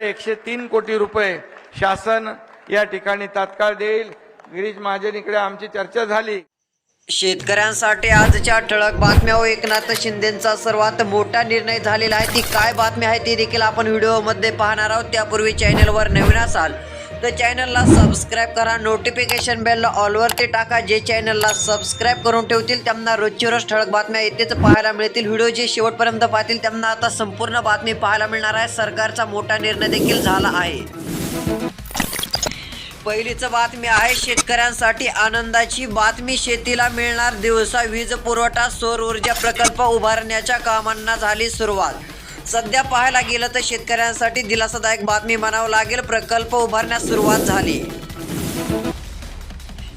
एकशे तीन कोटी रुपये शासन या ठिकाणी तात्काळ देईल. गिरीश महाजन इकडे आमची चर्चा झाली. शेतकऱ्यांसाठी आजच्या ठळक बातम्या व एकनाथ शिंदेचा सर्वात मोठा निर्णय झालेला आहे. ती काय बातमी आहे ती देखील आपण व्हिडिओमध्ये पाहणार आहोत. त्यापूर्वी चॅनलवर नवीन असाल तर चॅनलला सबस्क्राईब करा. नोटिफिकेशन बेलला ऑलवरती टाका. जे चॅनलला सबस्क्राईब करून ठेवतील त्यांना रोजची रोज ठळक बातम्या येतेच पाहायला मिळतील. व्हिडिओ जे शेवटपर्यंत पाहतील त्यांना आता संपूर्ण बातमी पाहायला मिळणार आहे. सरकारचा मोठा निर्णय देखील झाला आहे. पहिलीच बातमी आहे शेतकऱ्यांसाठी आनंदाची बातमी. शेतीला मिळणार दिवसा वीज पुरवठा सौर ऊर्जा प्रकल्प उभारण्याच्या कामांना झाली सुरुवात. सध्या पाहायला गेलं तर शेतकऱ्यांसाठी दिलासादायक बातमी म्हणावं लागेल. प्रकल्प उभारण्यास सुरुवात झाली.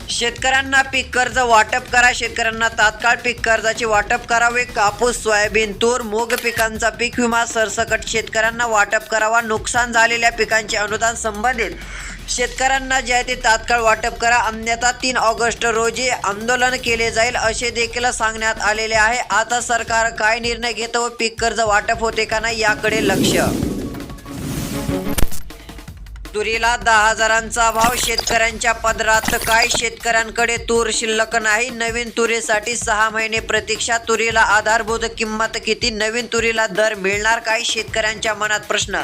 शेतकऱ्यांना पीक कर्ज वाटप करा. शेतकऱ्यांना तात्काळ पीक कर्जाचे वाटप करावे. कापूस सोयाबीन तूर मूग पिकांचा पीक विमा सरसकट शेतकऱ्यांना वाटप करावा. नुकसान झालेल्या पिकांचे अनुदान संबंधित शेतकऱ्यांना जे आहे ते तात्काळ वाटप करा. अन्यथा तीन ऑगस्ट रोजी आंदोलन केले जाईल असे देखील सांगण्यात आलेले आहे. आता सरकार काय निर्णय घेतं व पीक कर्ज वाटप होते का नाही याकडे लक्ष. तुरीला दहा हजारांचा भाव. शेतकऱ्यांच्या पदरात काय? शेतकऱ्यांकडे तूर शिल्लक नाही. नवीन तुरीसाठी सहा महिने प्रतीक्षा. तुरीला आधारभूत किंमत किती? नवीन तुरीला दर मिळणार काय? शेतकऱ्यांच्या मनात प्रश्न.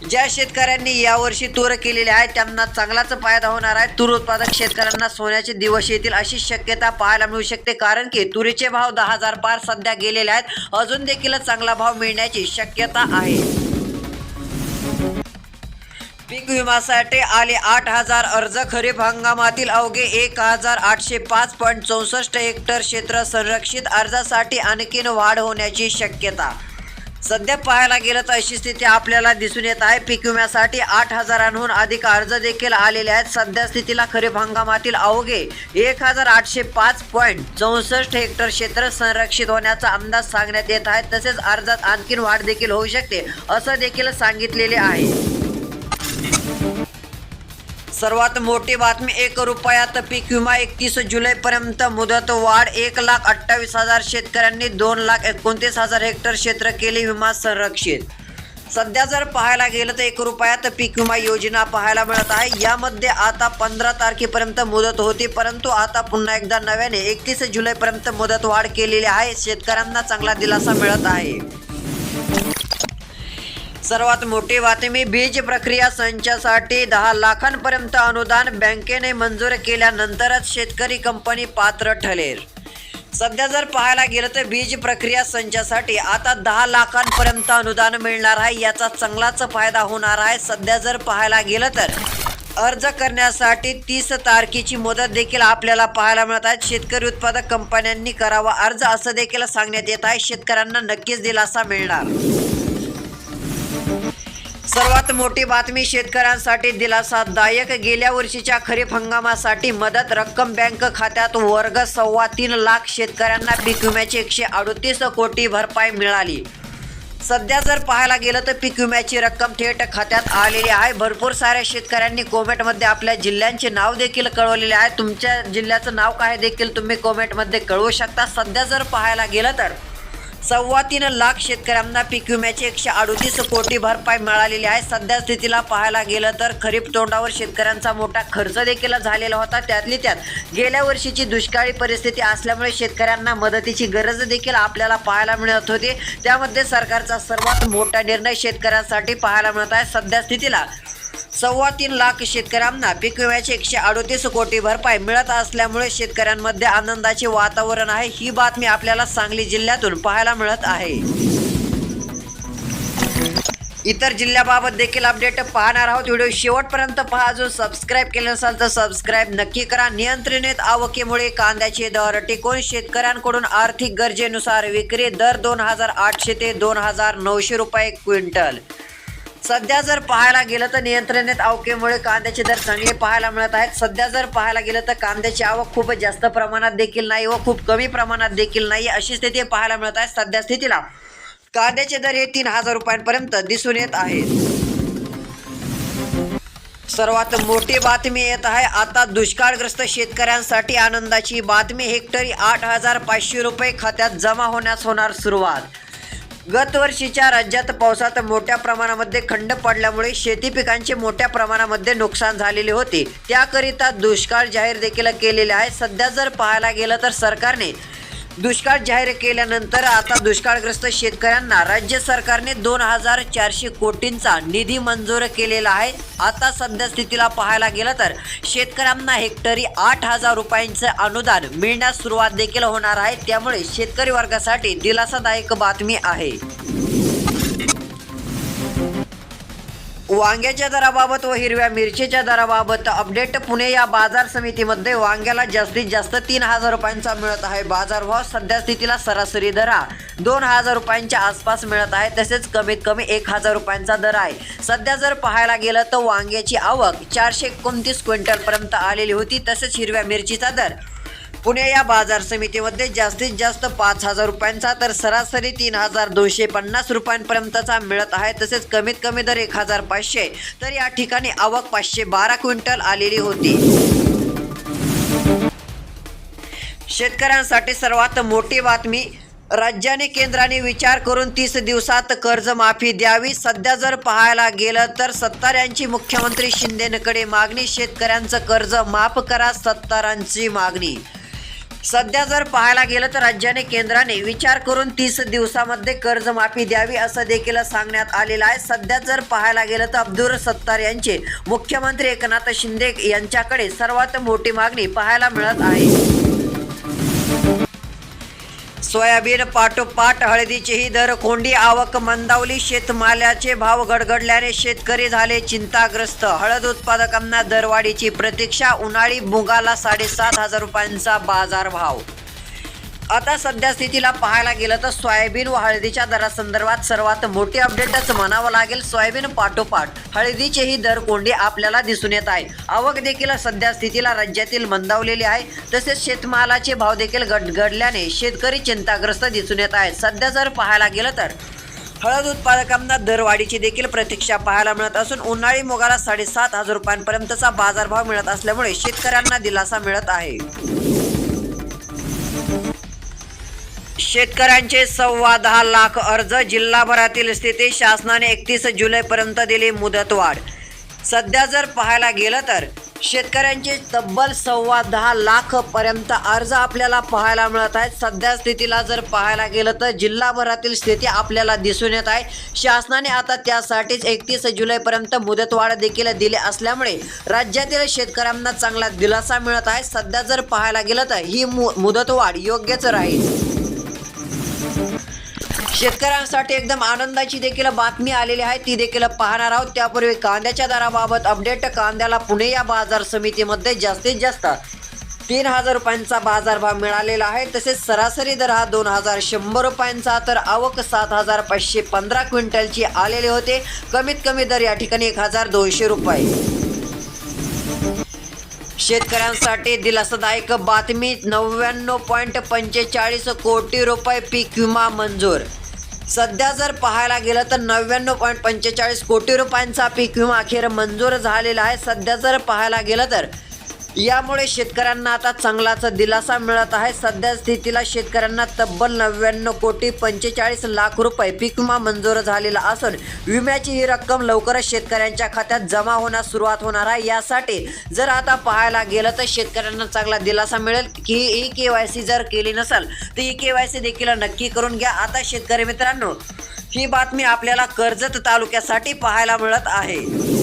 ज्या शेतकऱ्यांनी यावर्षी तूर केलेली आहे त्यांना चांगलाच फायदा होणार आहे. तूर उत्पादक शेतकऱ्यांना सोन्याचे दिवस येतील अशी शक्यता पाहायला मिळू शकते. कारण की तुरीचे भाव दहा हजार पार सध्या गेलेले आहेत. अजून देखील चांगला भाव मिळण्याची शक्यता आहे. पीक विम्यासाठी आले आठ हजार अर्ज. खरीप हंगामातील अवघे एक हजार आठशे पाच पॉईंट चौसष्ट हेक्टर क्षेत्र संरक्षित अर्जासाठी आणखीन वाढ होण्याची शक्यता. सध्या पाहायला गेलं तर अशी स्थिती आपल्याला दिसून येत आहे. पीक विम्यासाठी आठ हजारांहून अधिक अर्ज देखील आलेले आहेत. सध्या स्थितीला खरीप हंगामातील अवघे एक हजार आठशे पाच पॉईंट चौसष्ट हेक्टर क्षेत्र संरक्षित होण्याचा अंदाज सांगण्यात येत आहे. तसेच अर्जात आणखीन वाढ देखील होऊ शकते असं देखील सांगितलेले आहे. सर्वात मोठी बातमी एक रुपयात पीक विमा एकतीस जुलैपर्यंत मुदत वाढ एक लाख अठ्ठावीस हजार शेतकऱ्यांनी दोन लाख एकोणतीस हजार हेक्टर क्षेत्र केले विमा संरक्षित. सध्या जर पाहायला गेलं तर एक रुपयात पीक विमा योजना पाहायला मिळत आहे. यामध्ये आता पंधरा तारखेपर्यंत मुदत होती परंतु आता पुन्हा एकदा नव्याने एकतीस जुलैपर्यंत मुदत वाढ केलेली आहे. शेतकऱ्यांना चांगला दिलासा मिळत आहे. सर्वात मोठी बातमी बीज प्रक्रिया संचासाठी दहा लाखांपर्यंत अनुदान बँकेने मंजूर केल्यानंतरच शेतकरी कंपनी पात्र ठरेल. सध्या जर पाहायला गेलं तर बीज प्रक्रिया संचासाठी आता दहा लाखांपर्यंत अनुदान मिळणार आहे याचा चांगलाच फायदा होणार आहे. सध्या जर पाहायला गेलं तर अर्ज करण्यासाठी तीस तारखेची मुदत देखील आपल्याला पाहायला मिळत आहे. शेतकरी उत्पादक कंपन्यांनी करावा अर्ज असं देखील सांगण्यात येत आहे. शेतकऱ्यांना नक्कीच दिलासा मिळणार. सर्वात मोठी बातमी शेतकऱ्यांसाठी दिलासादायक. गेल्या वर्षीच्या खरीप हंगामासाठी मदत रक्कम बँक खात्यात वर्ग सव्वा तीन लाख शेतकऱ्यांना पीक विम्याची एकशे अडतीस कोटी भरपाई मिळाली. सध्या जर पाहायला गेलं तर पीक विम्याची रक्कम थेट खात्यात आलेली आहे. भरपूर साऱ्या शेतकऱ्यांनी कोमेंटमध्ये आपल्या जिल्ह्यांचे नाव देखील कळवलेले आहे. तुमच्या जिल्ह्याचं नाव काय देखील तुम्ही कोमेंटमध्ये कळवू शकता. सध्या जर पाहायला गेलं तर सव्वा तीन लाख शेतकऱ्यांना पीक विम्याची एकशे अडतीस कोटी भरपाई मिळालेली आहे. सध्या स्थितीला पाहायला गेलं तर खरीप तोंडावर शेतकऱ्यांचा मोठा खर्च देखील झालेला होता. त्यातली त्यात गेल्या वर्षीची दुष्काळी परिस्थिती असल्यामुळे शेतकऱ्यांना मदतीची गरज देखील आपल्याला पाहायला मिळत होती. त्यामध्ये सरकारचा सर्वात मोठा निर्णय शेतकऱ्यांसाठी पाहायला मिळत आहे. सध्या स्थितीला सव्वा तीन लाख शेतकऱ्यांना पीक विम्याची एकशे अडोतीस कोटी भरपाई मिळत असल्यामुळे शेतकऱ्यांमध्ये आनंदाचे वातावरण आहे. ही बातमी आपल्याला सांगली जिल्ह्यातून पाहायला मिळत आहे. इतर जिल्ह्याबाबत देखील अपडेट पाहणार आहोत. व्हिडिओ शेवटपर्यंत पहा. जो सबस्क्राईब केलं नसाल तर सबस्क्राईब नक्की करा. नियंत्रणित आवकेमुळे कांद्याचे दर टिकून शेतकऱ्यांकडून आर्थिक गरजेनुसार विक्री दर दोन हजार आठशे ते दोन हजार नऊशे रुपये क्विंटल. सध्या जर पाहायला गेलं तर नियंत्रणेत आवकेमुळे कांद्याचे दर चांगले पाहायला मिळत आहेत. सध्या जर पाहायला गेलं तर कांद्याची आवक खूप जास्त प्रमाणात देखील नाही व खूप कमी प्रमाणात देखील नाही. अशी स्थिती पाहायला मिळत आहे सध्या स्थितीला. कांद्याचे दर हे तीन हजार रुपयांपर्यंत दिसून येत आहेत. सर्वात मोठी बातमी येत आहे आता दुष्काळग्रस्त शेतकऱ्यांसाठी आनंदाची बातमी. हेक्टरी आठ हजार पाचशे रुपये खात्यात जमा होण्यास होणार सुरुवात. गत वर्षीच्या राज्यात पावसात मोठ्या प्रमाणामध्ये खंड पडल्यामुळे शेती पिकांचे मोठ्या प्रमाणामध्ये नुकसान झालेले होते. त्याकरिता दुष्काळ जाहीर देखील केलेले आहे. सध्या जर पाहायला गेलं तर सरकारने दुष्काळ जाहीर केल्यानंतर आता दुष्काळग्रस्त शेतकऱ्यांना राज्य सरकारने दोन हजार चारशे कोटींचा निधी मंजूर केलेला आहे. आता सध्या स्थितीला पाहायला गेलं तर शेतकऱ्यांना हेक्टरी आठ हजार रुपयांचं अनुदान मिळण्यास सुरुवात देखील होणार आहे. त्यामुळे शेतकरी वर्गासाठी दिलासादायक बातमी आहे. वांग्याच्या दराबाबत व हिरव्या मिरचीच्या दराबाबत अपडेट पुणे या बाजार समितीमध्ये वांग्याला जास्तीत जास्त तीन हजार रुपयांचा मिळत आहे. बाजारभाव सध्या स्थितीला सरासरी दर हा दोन हजार रुपयांच्या आसपास मिळत आहे तसेच कमीत कमी एक हजार रुपयांचा दर आहे. सध्या जर पाहायला गेलं तर वांग्याची आवक चारशे एकोणतीस क्विंटलपर्यंत आलेली होती तसेच हिरव्या मिरचीचा दर पुणे या बाजार समितीमध्ये जास्तीत जास्त पाच हजार रुपयांचा तर सरासरी तीन हजार दोनशे पन्नास रुपयांपर्यंतचा मिळत आहे. तसेच कमीत कमी दर एक हजार पाचशे. तर या ठिकाणी आवक पाचशे बारा क्विंटल आलेली होती. शेतकऱ्यांसाठी सर्वात मोठी बातमी राज्याने केंद्राने विचार करून तीस दिवसात कर्जमाफी द्यावी. सध्या जर पाहायला गेलं तर सत्तारांची मुख्यमंत्री शिंदेकडे मागणी. शेतकऱ्यांचं कर्ज माफ करा सत्तारांची मागणी. सध्या जर पाहायला गेलं तर राज्याने केंद्राने विचार करून तीस दिवसामध्ये कर्जमाफी द्यावी असं देखील सांगण्यात आलेलं आहे. सध्या जर पाहायला गेलं तर अब्दुल सत्तार यांचे मुख्यमंत्री एकनाथ शिंदे यांच्याकडे सर्वात मोठी मागणी पाहायला मिळत आहे. सोयाबीन पाठोपाठ हळदीचीही दर कोंडी आवक मंदावली शेतमाल्याचे भाव गडगडल्याने शेतकरी झाले चिंताग्रस्त. हळद उत्पादकांना दरवाढीची प्रतीक्षा उन्हाळी मुगाला साडेसात हजार रुपयांचा बाजारभाव आता सध्या स्थितीला पाहायला गेलं तर सोयाबीन व हळदीच्या दरासंदर्भात सर्वात मोठी अपडेटच म्हणावं लागेल सोयाबीन पाठोपाठ. हळदीचेही दर कोंडी आपल्याला दिसून येत आहे. आवक देखील सध्या स्थितीला राज्यातील मंदावलेली आहे. तसेच शेतमालाचे भाव देखील गडगडल्याने शेतकरी चिंताग्रस्त दिसून येत आहेत. सध्या जर पाहायला गेलं तर हळद उत्पादकांना दरवाढीची देखील प्रतीक्षा पाहायला मिळत असून उन्हाळी मोगाला साडेसात हजार रुपयांपर्यंतचा बाजारभाव मिळत असल्यामुळे शेतकऱ्यांना दिलासा मिळत आहे. शेतकऱ्यांचे सव्वा दहा लाख अर्ज जिल्हाभरातील स्थिती शासनाने एकतीस जुलैपर्यंत दिली मुदतवाढ. सध्या जर पाहायला गेलं तर शेतकऱ्यांचे तब्बल सव्वा दहा लाख पर्यंत अर्ज आपल्याला पाहायला मिळत आहेत. सध्या स्थितीला जर पाहायला गेलं तर जिल्हाभरातील स्थिती आपल्याला दिसून येत आहे. शासनाने आता त्यासाठीच एकतीस जुलैपर्यंत मुदतवाढ देखील दिली असल्यामुळे राज्यातील शेतकऱ्यांना चांगला दिलासा मिळत आहे. सध्या जर पाहायला गेलं तर ही मु मुदतवाढ योग्यच राहील. शेतकऱ्यांसाठी एकदम आनंदाची देखील बातमी आलेली आहे. ती देखील पाहणार आहोत. त्यापूर्वी कांद्याच्या दराबाबत अपडेट कांद्याला पुणे या बाजार समितीमध्ये जास्तीत जास्त तीन हजार रुपयांचा बाजारभाव मिळालेला आहे. तसेच सरासरी दर हा दोन हजार शंभर रुपयांचा. तर आवक सात हजार पाचशे पंधरा क्विंटलची आलेले होते. कमीत कमी दर या ठिकाणी एक हजार दोनशे रुपये. शेतकऱ्यांसाठी दिलासादायक बातमी नव्याण्णव पॉईंट पंचेचाळीस कोटी रुपये पीक विमा मंजूर सध्या जर पाहायला गेलं तर नव्याण्णव पॉईंट पंचेचाळीस कोटी रुपयांचा पीक विमा अखेर मंजूर झालेला आहे. सध्या जर पाहायला गेलं तर यामुळे शेतकऱ्यांना आता चांगलाच दिलासा मिळत आहे. सध्या स्थितीला शेतकऱ्यांना तब्बल नव्याण्णव कोटी पंचेचाळीस लाख रुपये पीक विमा मंजूर झालेला असून विम्याची ही रक्कम लवकरच शेतकऱ्यांच्या खात्यात जमा होण्यास सुरुवात होणार आहे. यासाठी जर आता पाहायला गेलं तर शेतकऱ्यांना चांगला दिलासा मिळेल. की ई के वाय सी जर केली नसेल तर ई के वाय सी देखील नक्की करून घ्या. आता शेतकरी मित्रांनो ही बातमी आपल्याला कर्जत तालुक्यासाठी पाहायला मिळत आहे.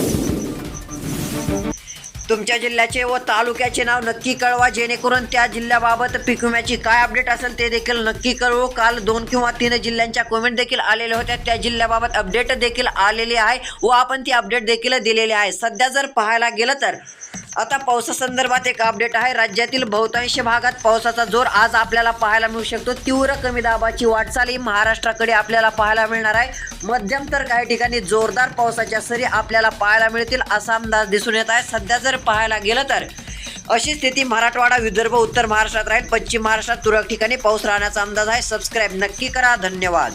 तुमच्या जिल्ह्याचे व तालुक्याचे नाव नक्की कळवा जेणेकरून त्या जिल्ह्याबाबत पीक विम्याची काय अपडेट असेल ते देखील नक्की कळवू. काल दोन किंवा तीन जिल्ह्यांच्या कमेंट देखील आलेल्या होत्या त्या जिल्ह्याबाबत अपडेट देखील आलेली आहे व आपण ती अपडेट देखील दिलेली आहे. सध्या जर पाहायला गेलं तर आता पावसासंदर्भात एक अपडेट आहे. राज्यातील बहुतांश भागात पावसाचा जोर आज आपल्याला पाहायला मिळू शकतो. तीव्र कमी दाबाची वाटचाल ही महाराष्ट्राकडे आपल्याला पाहायला मिळणार आहे. मध्यम तर काही ठिकाणी जोरदार पावसाच्या सरी आपल्याला पाहायला मिळतील असा अंदाज दिसून येत आहे. सध्या जर पाहायला गेलं तर अशी स्थिती मराठवाडा विदर्भ उत्तर महाराष्ट्रात राहील. पश्चिम महाराष्ट्रात तुरळक ठिकाणी पाऊस राहण्याचा अंदाज आहे. सबस्क्राईब नक्की करा. धन्यवाद.